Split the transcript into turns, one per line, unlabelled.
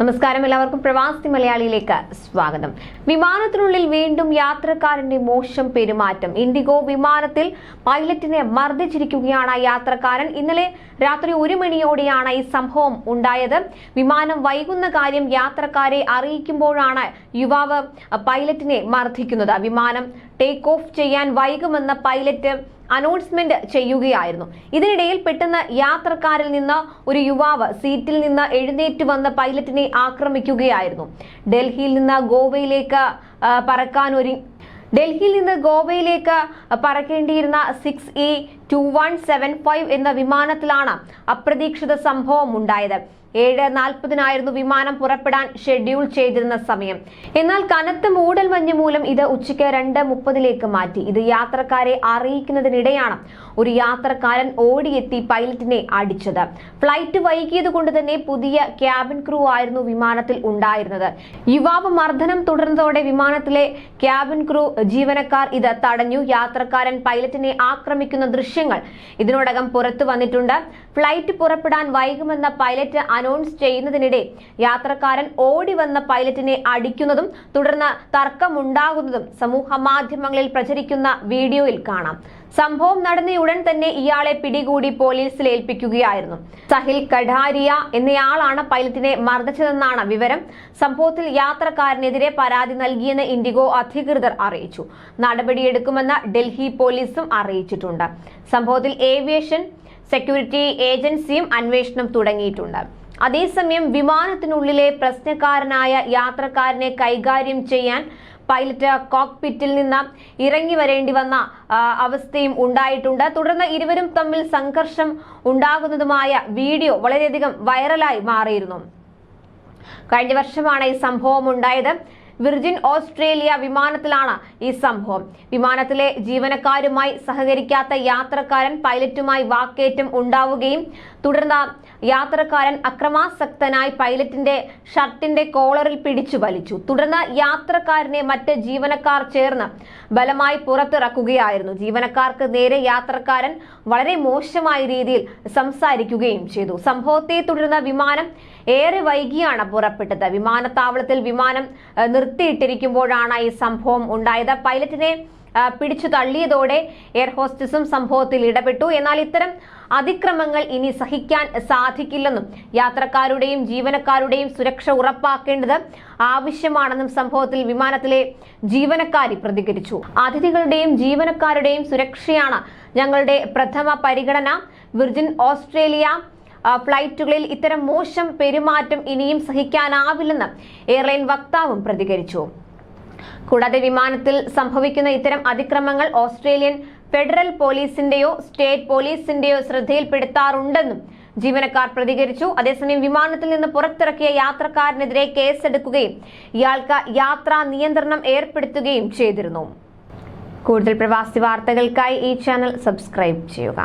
നമസ്കാരം എല്ലാവർക്കും പ്രവാസി മലയാളിയിലേക്ക് സ്വാഗതം. വിമാനത്തിനുള്ളിൽ വീണ്ടും യാത്രക്കാരന്റെ മോശം പെരുമാറ്റം. ഇൻഡിഗോ വിമാനത്തിൽ പൈലറ്റിനെ മർദ്ദിച്ചിരിക്കുകയാണ് യാത്രക്കാരൻ. ഇന്നലെ രാത്രി ഒരു മണിയോടെയാണ് ഈ സംഭവം ഉണ്ടായത്. വിമാനം വൈകുന്ന കാര്യം യാത്രക്കാരെ അറിയിക്കുമ്പോഴാണ് യുവാവ് പൈലറ്റിനെ മർദ്ദിക്കുന്നത്. വിമാനം ടേക്ക് ഓഫ് ചെയ്യാൻ വൈകുമെന്ന പൈലറ്റ് അനൗൺസ്മെന്റ് ചെയ്യുകയായിരുന്നു. ഇതിനിടയിൽ പെട്ടെന്ന് യാത്രക്കാരിൽ നിന്ന് ഒരു യുവാവ് സീറ്റിൽ നിന്ന് എഴുന്നേറ്റ് വന്ന് പൈലറ്റിനെ ആക്രമിക്കുകയായിരുന്നു. ഡൽഹിയിൽ നിന്ന് ഗോവയിലേക്ക് പറക്കാൻ ഒരു ഡൽഹിയിൽ നിന്ന് ഗോവയിലേക്ക് പറക്കേണ്ടിയിരുന്ന six E two one seven five എന്ന വിമാനത്തിലാണ് അപ്രതീക്ഷിത സംഭവം ഉണ്ടായത്. ഏഴ് നാൽപ്പതിനായിരുന്നു വിമാനം പുറപ്പെടാൻ ഷെഡ്യൂൾ ചെയ്തിരുന്ന സമയം. എന്നാൽ കനത്ത മൂടൽമഞ്ഞ് മൂലം ഇത് ഉച്ചയ്ക്ക് രണ്ട് മുപ്പതിലേക്ക് മാറ്റി. ഇത് യാത്രക്കാരെ അറിയിക്കുന്നതിനിടെയാണ് ഒരു യാത്രക്കാരൻ ഓടിയെത്തി പൈലറ്റിനെ അടിച്ചത്. ഫ്ലൈറ്റ് വൈകിയത് കൊണ്ട് തന്നെ പുതിയ ക്യാബിൻ ക്രൂ ആയിരുന്നു വിമാനത്തിൽ ഉണ്ടായിരുന്നത്. യുവാവ് മർദ്ദനം തുടർന്നതോടെ വിമാനത്തിലെ ക്യാബിൻ ക്രൂ ജീവനക്കാർ ഇത് തടഞ്ഞു. യാത്രക്കാരൻ പൈലറ്റിനെ ആക്രമിക്കുന്ന ദൃശ്യങ്ങൾ ഇതിനോടകം പുറത്തു വന്നിട്ടുണ്ട്. ഫ്ലൈറ്റ് പുറപ്പെടാൻ വൈകുമെന്ന പൈലറ്റ് അനൗൺസ് ചെയ്യുന്നതിനിടെ യാത്രക്കാരൻ ഓടി വന്ന പൈലറ്റിനെ അടിക്കുന്നതും തുടർന്ന് തർക്കമുണ്ടാകുന്നതും സമൂഹ മാധ്യമങ്ങളിൽ പ്രചരിക്കുന്ന വീഡിയോയിൽ കാണാം. സംഭവം നടന്നയുടൻ തന്നെ ഇയാളെ പിടികൂടി പോലീസിൽ ഏൽപ്പിക്കുകയായിരുന്നു. സഹിൽ കഠാരിയ എന്നയാളാണ് പൈലറ്റിനെ മർദ്ദിച്ചതെന്നാണ് വിവരം. സംഭവത്തിൽ യാത്രക്കാരനെതിരെ പരാതി നൽകിയെന്ന് ഇൻഡിഗോ അധികൃതർ അറിയിച്ചു. നടപടിയെടുക്കുമെന്ന് ഡൽഹി പോലീസും അറിയിച്ചിട്ടുണ്ട്. സംഭവത്തിൽ ഏവിയേഷൻ സെക്യൂരിറ്റി ഏജൻസിയും അന്വേഷണം തുടങ്ങിയിട്ടുണ്ട്. അതേസമയം വിമാനത്തിനുള്ളിലെ പ്രശ്നക്കാരനായ യാത്രക്കാരനെ കൈകാര്യം ചെയ്യാൻ പൈലറ്റ് കോക്പിറ്റിൽ നിന്ന് ഇറങ്ങി വരേണ്ടി വന്ന അവസ്ഥയും ഉണ്ടായിട്ടുണ്ട്. തുടർന്ന് ഇരുവരും തമ്മിൽ സംഘർഷം ഉണ്ടാകുന്നതുമായ വീഡിയോ വളരെയധികം വൈറലായി മാറിയിരുന്നു. കഴിഞ്ഞ വർഷമാണ് ഈ സംഭവം ഉണ്ടായത്. വിർജിൻ ഓസ്ട്രേലിയ വിമാനത്തിലാണ് ഈ സംഭവം. വിമാനത്തിലെ ജീവനക്കാരുമായി സഹകരിക്കാത്ത യാത്രക്കാരൻ പൈലറ്റുമായി വാക്കേറ്റം ഉണ്ടാവുകയും തുടർന്ന് യാത്രക്കാരൻ അക്രമാസക്തനായി പൈലറ്റിന്റെ ഷർട്ടിന്റെ കോളറിൽ പിടിച്ചു വലിച്ചു. തുടർന്ന് യാത്രക്കാരനെ മറ്റ് ജീവനക്കാർ ചേർന്ന് ബലമായി പുറത്തിറക്കുകയായിരുന്നു. ജീവനക്കാർക്ക് നേരെ യാത്രക്കാരൻ വളരെ മോശമായ രീതിയിൽ സംസാരിക്കുകയും ചെയ്തു. സംഭവത്തെ തുടർന്ന് വിമാനം ഏറെ വൈകിയാണ് പുറപ്പെട്ടത്. വിമാനത്താവളത്തിൽ വിമാനം ഏഹ്, നിർത്തിയിട്ടിരിക്കുമ്പോഴാണ് ഈ സംഭവം ഉണ്ടായത്. പൈലറ്റിനെ പിടിച്ചു തള്ളിയതോടെ എയർ ഹോസ്റ്റസും സംഭവത്തിൽ ഇടപെട്ടു. എന്നാൽ ഇത്തരം അതിക്രമങ്ങൾ ഇനി സഹിക്കാൻ സാധിക്കില്ലെന്നും യാത്രക്കാരുടെയും ജീവനക്കാരുടെയും സുരക്ഷ ഉറപ്പാക്കേണ്ടത് ആവശ്യമാണെന്നും സംഭവത്തിൽ വിമാനത്തിലെ ജീവനക്കാരി പ്രതികരിച്ചു. അതിഥികളുടെയും ജീവനക്കാരുടെയും സുരക്ഷയാണ് ഞങ്ങളുടെ പ്രഥമ പരിഗണന. വിർജിൻ ഓസ്ട്രേലിയ ഫ്ലൈറ്റുകളിൽ ഇത്തരം മോശം പെരുമാറ്റം ഇനിയും സഹിക്കാനാവില്ലെന്ന് എയർലൈൻ വക്താവും പ്രതികരിച്ചു. കൂടാതെ വിമാനത്തിൽ സംഭവിക്കുന്ന ഇത്തരം അതിക്രമങ്ങൾ ഓസ്ട്രേലിയൻ ഫെഡറൽ പോലീസിന്റെയോ സ്റ്റേറ്റ് പോലീസിന്റെയോ ശ്രദ്ധയിൽപ്പെടുത്താറുണ്ടെന്നും ജീവനക്കാർ പ്രതികരിച്ചു. അതേസമയം വിമാനത്തിൽ നിന്ന് പുറത്തിറക്കിയ യാത്രക്കാരനെതിരെ കേസെടുക്കുകയും ഇയാൾക്ക് യാത്രാ നിയന്ത്രണം ഏർപ്പെടുത്തുകയും ചെയ്തിരുന്നു. കൂടുതൽ പ്രവാസി വാർത്തകൾക്കായി ഈ ചാനൽ സബ്സ്ക്രൈബ് ചെയ്യുക.